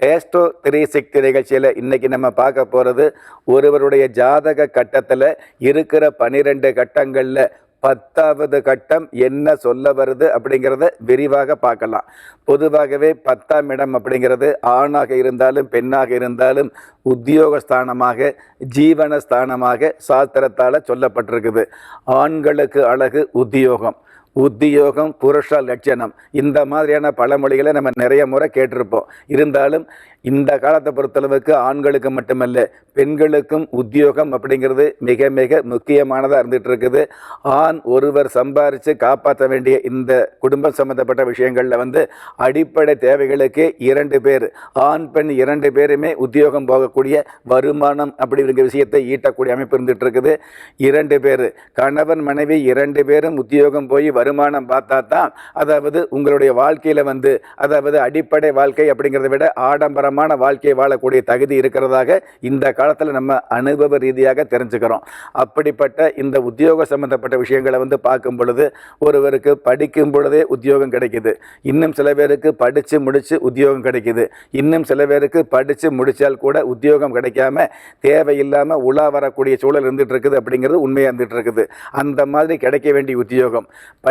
Astro three sixty நிகழ்ச்சியில் இன்றைக்கி நம்ம பார்க்க போகிறது ஒருவருடைய ஜாதக கட்டத்தில் இருக்கிற பனிரெண்டு கட்டங்களில் பத்தாவது கட்டம் என்ன சொல்ல வருது அப்படிங்கிறத விரிவாக பார்க்கலாம். பொதுவாகவே பத்தாம் இடம் அப்படிங்கிறது ஆணாக இருந்தாலும் பெண்ணாக இருந்தாலும் உத்தியோகஸ்தானமாக ஜீவனஸ்தானமாக சாஸ்திரத்தால் சொல்லப்பட்டிருக்குது. ஆண்களுக்கு அழகு உத்தியோகம். உத்தியோகம் புருஷ லட்சணம். இந்த மாதிரியான பழமொழிகளை நம்ம நிறைய முறை கேட்டிருப்போம். இருந்தாலும் இந்த காலத்தை பொறுத்தளவுக்கு ஆண்களுக்கு மட்டுமல்ல பெண்களுக்கும் உத்தியோகம் அப்படிங்கிறது மிக மிக முக்கியமானதாக இருந்துகிட்டு இருக்குது ஆண் ஒருவர் சம்பாரித்து காப்பாற்ற வேண்டிய இந்த குடும்பம் சம்மந்தப்பட்ட விஷயங்களில் வந்து அடிப்படை தேவைகளுக்கு இரண்டு பேர் ஆண் பெண் இரண்டு பேருமே உத்தியோகம் போகக்கூடிய வருமானம் அப்படிங்கிற விஷயத்தை ஈட்டக்கூடிய அமைப்பு இருந்துகிட்டு இருக்குது இரண்டு பேர் கணவன் மனைவி இரண்டு பேரும் உத்தியோகம் போய் வருமானம் பார்த்தா தான் அதாவது உங்களுடைய வாழ்க்கையில் வந்து அதாவது அடிப்படை வாழ்க்கை அப்படிங்கிறத விட ஆடம்பரமான வாழ்க்கையை வாழக்கூடிய தகுதி இருக்கிறதாக இந்த காலத்தில் நம்ம அனுபவ ரீதியாக தெரிஞ்சுக்கிறோம். அப்படிப்பட்ட இந்த உத்தியோக சம்பந்தப்பட்ட விஷயங்களை வந்து பார்க்கும் பொழுது ஒருவருக்கு படிக்கும் பொழுதே உத்தியோகம் கிடைக்குது. இன்னும் சில பேருக்கு படித்து முடித்து உத்தியோகம் கிடைக்குது. இன்னும் சில பேருக்கு படித்து முடித்தால் கூட உத்தியோகம் கிடைக்காம தேவையில்லாமல் உலா வரக்கூடிய சூழல் இருந்துகிட்டு இருக்குது அப்படிங்கிறது உண்மையாக இருந்துகிட்டு இருக்குது. அந்த மாதிரி கிடைக்க வேண்டிய உத்தியோகம்.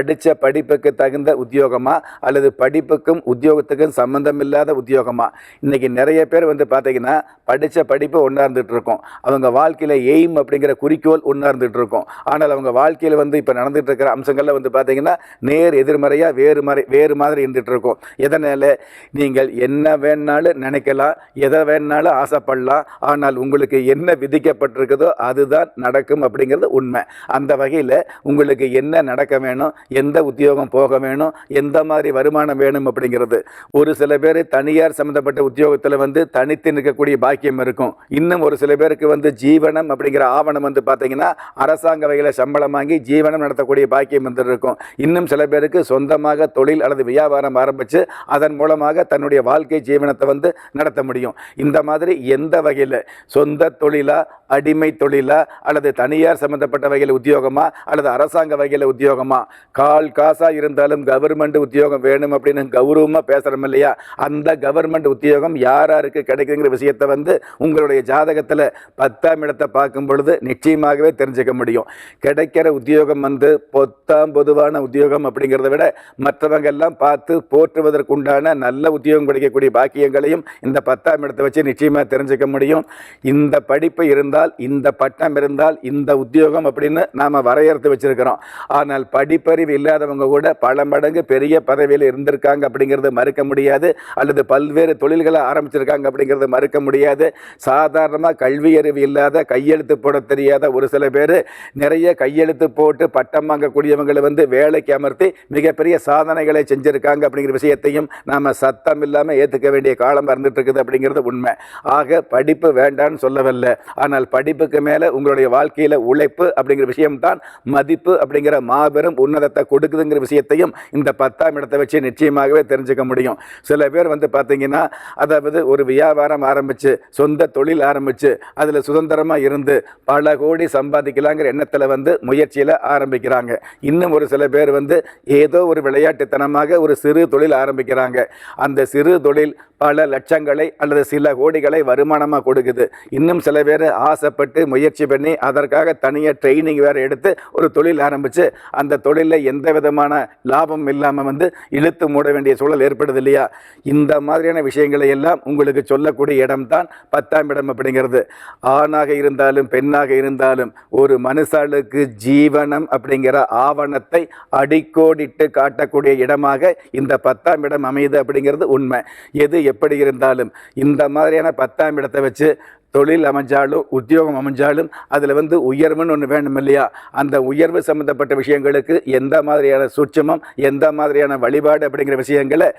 படித்த படிப்புக்கு தகுந்த உத்தியோகமா அல்லது படிப்புக்கும் உத்தியோகத்துக்கும் சம்பந்தம் இல்லாத உத்தியோகமா? இன்னைக்கு நிறைய பேர் வந்து பார்த்தீங்கன்னா படித்த படிப்பு ஒன்றா இருந்துட்டு அவங்க வாழ்க்கையில் எய்ம் அப்படிங்கிற குறிக்கோள் ஒன்றா இருந்துட்டு ஆனால் அவங்க வாழ்க்கையில் வந்து இப்போ நடந்துட்டு இருக்கிற அம்சங்களில் வந்து பார்த்தீங்கன்னா நேர் எதிர்மறையாக வேறு மாதிரி வேறு மாதிரி இருந்துட்டு எதனால்? நீங்கள் என்ன வேணாலும் நினைக்கலாம் எதை வேணாலும் ஆசைப்படலாம் ஆனால் உங்களுக்கு என்ன விதிக்கப்பட்டிருக்குதோ அதுதான் நடக்கும் அப்படிங்கிறது உண்மை. அந்த வகையில் உங்களுக்கு என்ன நடக்க வேணும் எந்த உத்தியோகம் போக வேணும் எந்த மாதிரி வருமானம் வேணும் அப்படிங்கிறது. ஒரு சில பேர் தனியார் சம்மந்தப்பட்ட உத்தியோகத்தில் வந்து தனித்து நிற்கக்கூடிய பாக்கியம் இருக்கும். இன்னும் ஒரு சில பேருக்கு வந்து ஜீவனம் அப்படிங்கிற ஆவணம் வந்து பார்த்தீங்கன்னா அரசாங்க வகையில் சம்பளம் வாங்கி ஜீவனம் நடத்தக்கூடிய பாக்கியம் வந்து இருக்கும். இன்னும் சில பேருக்கு சொந்தமாக தொழில் அல்லது வியாபாரம் ஆரம்பித்து அதன் மூலமாக தன்னுடைய வாழ்க்கை ஜீவனத்தை வந்து நடத்த முடியும். இந்த மாதிரி எந்த வகையில்? சொந்த தொழிலா அடிமை தொழிலா அல்லது தனியார் சம்பந்தப்பட்ட வகையில் உத்தியோகமா அல்லது அரசாங்க வகையில் உத்தியோகமா? கால் காசா இருந்தாலும் கவர்மெண்ட் உத்தியோகம் வேணும் அப்படின்னு கௌரவமாக பேசுகிறோம் இல்லையா? அந்த கவர்மெண்ட் உத்தியோகம் யார் யாருக்கு கிடைக்குங்கிற விஷயத்தை வந்து உங்களுடைய ஜாதகத்தில் பத்தாம் இடத்தை பார்க்கும் பொழுது நிச்சயமாகவே தெரிஞ்சுக்க முடியும். கிடைக்கிற உத்தியோகம் வந்து பொத்தாம் பொதுவான உத்தியோகம் அப்படிங்கிறத விட மற்றவங்க எல்லாம் பார்த்து போற்றுவதற்குண்டான நல்ல உத்தியோகம் கிடைக்கக்கூடிய பாக்கியங்களையும் இந்த பத்தாம் இடத்தை வச்சு நிச்சயமாக தெரிஞ்சுக்க முடியும். இந்த படிப்பு இருந்தால் இந்த பட்டம் இருந்தால் இந்த உத்தியோகம் அப்படின்னு நாம் வரையறுத்து வச்சிருக்கிறோம். ஆனால் படிப்பறி அறிவு இல்லாதவங்க கூட பல மடங்கு பெரிய பதவியில் இருந்திருக்காங்க அப்படிங்கிறது மறுக்க முடியாது. அல்லது பல்வேறு தொழில்களை ஆரம்பிச்சிருக்காங்க அப்படிங்கிறது மறுக்க முடியாது. சாதாரணமாக கல்வி அறிவு இல்லாத கையெழுத்து போட தெரியாத ஒரு சில பேர் நிறைய கையெழுத்து போட்டு பட்டம் வாங்கக்கூடியவங்களை வந்து வேலைக்கு அமர்த்தி மிகப்பெரிய சாதனைகளை செஞ்சுருக்காங்க அப்படிங்கிற விஷயத்தையும் நாம் சத்தம் இல்லாமல் ஏற்றுக்க வேண்டிய காலம் இருந்துட்டு இருக்குது அப்படிங்கிறது உண்மை. ஆக படிப்பு வேண்டான்னு சொல்லவில்லை. ஆனால் படிப்புக்கு மேலே உங்களுடைய வாழ்க்கையில் உழைப்பு அப்படிங்கிற விஷயம்தான் மதிப்பு அப்படிங்கிற மாபெரும் பலத்தை கொடுக்குதுங்கிற விஷயத்தையும் இந்த பத்தாம் இடத்தை வச்சு நிச்சயமாகவே தெரிஞ்சுக்க முடியும். சில பேர் வந்து பார்த்தீங்கன்னா அதாவது ஒரு வியாபாரம் ஆரம்பித்து சொந்த தொழில் ஆரம்பித்து அதில் சுதந்திரமாக இருந்து பல கோடி சம்பாதிக்கலாங்கிற எண்ணத்தில் வந்து முயற்சியில் ஆரம்பிக்கிறாங்க. இன்னும் ஒரு சில பேர் வந்து ஏதோ ஒரு விளையாட்டுத்தனமாக ஒரு சிறு தொழில் ஆரம்பிக்கிறாங்க. அந்த சிறு தொழில் பல லட்சங்களை அல்லது சில கோடிகளை வருமானமாக கொடுக்குது. இன்னும் சில பேர் ஆசைப்பட்டு முயற்சி பண்ணி அதற்காக தனியாக ட்ரைனிங் வேறு எடுத்து ஒரு தொழில் ஆரம்பித்து அந்த தொழிலில் எந்த விதமான லாபம் இல்லாமல் வந்து இழுத்து மூட வேண்டிய சூழல் ஏற்படுது இல்லையா? இந்த மாதிரியான விஷயங்களை எல்லாம் உங்களுக்கு சொல்லக்கூடிய இடம்தான் பத்தாம் இடம் அப்படிங்கிறது. ஆணாக இருந்தாலும் பெண்ணாக இருந்தாலும் ஒரு மனுஷாளுக்கு ஜீவனம் அப்படிங்கிற ஆவணத்தை அடிக்கோடிட்டு காட்டக்கூடிய இடமாக இந்த பத்தாம் இடம் அமையுது அப்படிங்கிறது உண்மை. எது எப்படி இருந்தாலும் இந்த மாதிரியான பத்தாம் இடத்தை வச்சு தொழில் அமைஞ்சாலும் உத்தியோகம் அமைஞ்சாலும் அதில் வந்து உயர்வுன்னு ஒன்று வேணும் இல்லையா? அந்த உயர்வு சம்மந்தப்பட்ட விஷயங்களுக்கு எந்த மாதிரியான சூட்சமம் எந்த மாதிரியான வழிபாடு அப்படிங்கிற விஷயங்களை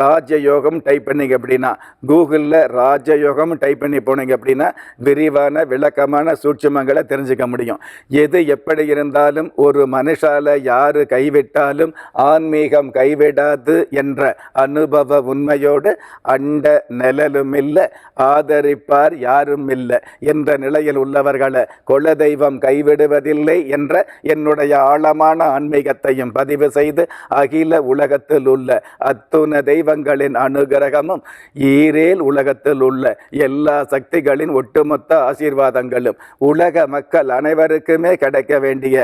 ராஜயோகம் டைப் பண்ணீங்க அப்படின்னா கூகுளில் ராஜயோகம் டைப் பண்ணி போனீங்க அப்படின்னா விரிவான விளக்கமான சூட்சமங்களை தெரிஞ்சுக்க முடியும். எது எப்படி இருந்தாலும் ஒரு மனுஷால யார் கைவிட்டாலும் ஆன்மீகம் கைவிடாது என்ற அனுபவ உண்மையோடு அண்ட நிழலும் இல்லை ஆதரிப்பார் யாரும் இல்லை என்ற நிலையில் உள்ளவர்களை குலதெய்வம் கைவிடுவதில்லை என்ற என்னுடைய ஆழமான ஆன்மீகத்தையும் பதிவு செய்து அகில உலகத்தில் உள்ள அத்துண தெய்வங்களின் அனுகிரகமும் ஈரேல் உலகத்தில் உள்ள எல்லா சக்திகளின் ஒட்டுமொத்த ஆசீர்வாதங்களும் உலக மக்கள் அனைவருக்குமே கிடைக்க வேண்டிய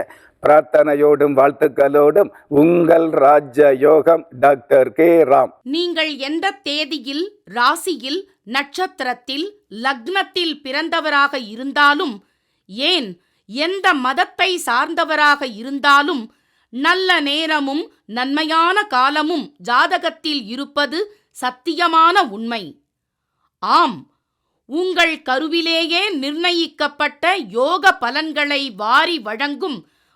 பிரார்த்தனையோடும் வாழ்த்துக்களோடும் உங்கள் ராஜ யோகம் டாக்டர் கே. ராம். நீங்கள் எந்த தேதியில் ராசியில் நட்சத்திரத்தில் லக்னத்தில் பிறந்தவராக இருந்தாலும் ஏன் எந்த மதத்தை சார்ந்தவராக இருந்தாலும் நல்ல நேரமும் நன்மையான காலமும் ஜாதகத்தில் இருப்பது சத்தியமான உண்மை. ஆம் உங்கள் கருவிலேயே நிர்ணயிக்கப்பட்ட யோக பலன்களை வாரி வழங்கும்